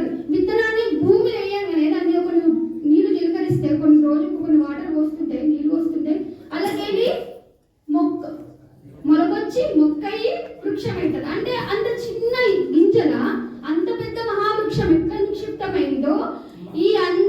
విత్తనం విత్తనాన్ని భూమిలో వేయంగానే దాన్ని ఒక నీళ్ళు చిలకరిస్తే కొన్ని రోజులు కొన్ని వాటర్ పోస్తుంటే నీళ్ళు పోస్తుంటే అలాగే మొక్క. మొలకొచ్చి మొక్క అయ్యి వృక్షం అవుతుంది అంటే అంత చిన్న గింజల అంత పెద్ద మహావృక్షం ఎక్కడ నిక్షిప్తమైందో ఈ అన్ని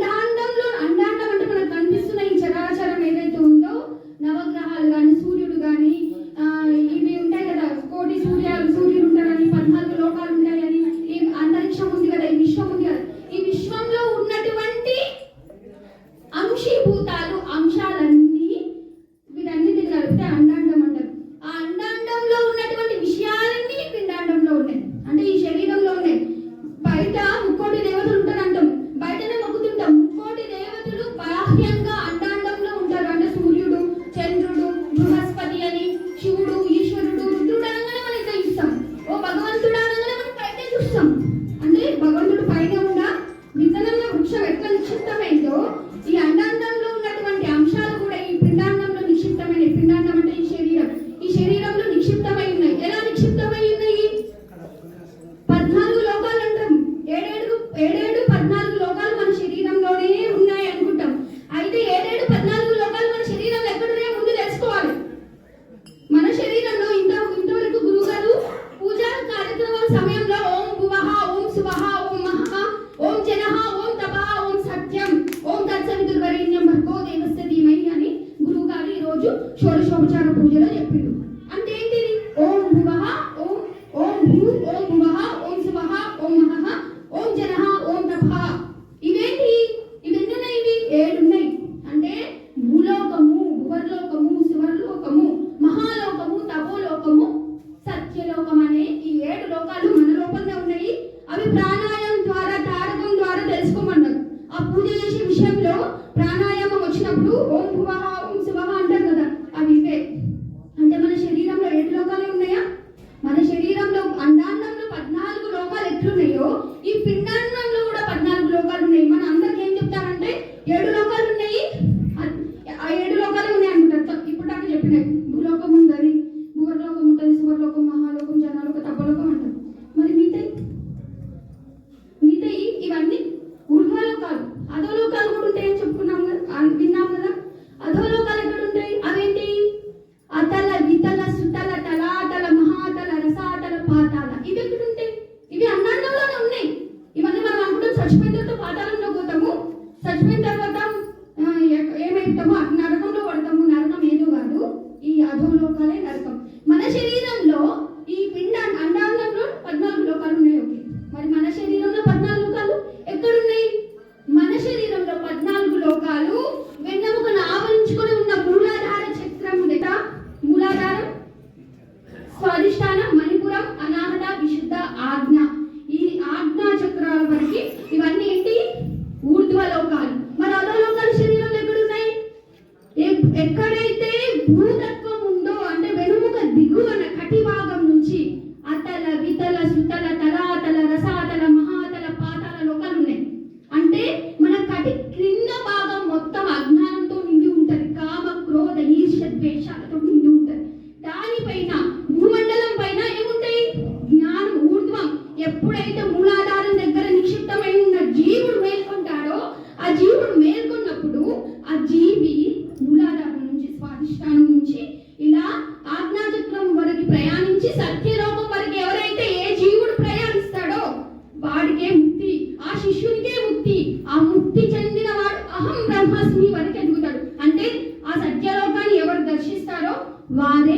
సమయంలో ఓం భువహ ఓం శుభహ ఓం మహ ఓం జనహ ఓం తప ఓం సత్యం ఓం తత్సవి దుర్వరేణ్యం భర్గో దేవస్థ ధీమహి అని గురువు గారు ఈరోజు షోడశోపచార పూజలో చెప్పిండు হাজবেন্ডের তো বাধা ఎక్కడైతే భూతత్వం ఉందో అంటే వెనుముక దిగువన కటి భాగం నుంచి అతల వితల సుతల తలాతల రసాతల మహాతల పాతాల లోకాలు ఉన్నాయి. అంటే మన కటి క్రింద భాగం మొత్తం అజ్ఞానంతో నిండి ఉంటుంది. కామ క్రోధ ఈర్ష ద్వేషాలతో నిండి ఉంటుంది. దానిపైన భూమండలం పైన ఏముంటాయి? జ్ఞానం ఊర్ధ్వం. ఎప్పుడైతే మూలాధారం దగ్గర నిక్షిప్తమైన జీవుడు మేల్కొంటాడో ఆ జీవుడు మేల్ సత్యలోకం వరకు ఎవరైతే ఏ జీవుడు ప్రయాణిస్తాడో వాడికే ముక్తి ఆ శిష్యునికే ముక్తి ఆ ముక్తి చెందిన వాడు అహం బ్రహ్మాస్మి వరకు ఎదుగుతాడు. అంటే ఆ సత్యలోకాన్ని ఎవరు దర్శిస్తారో వారే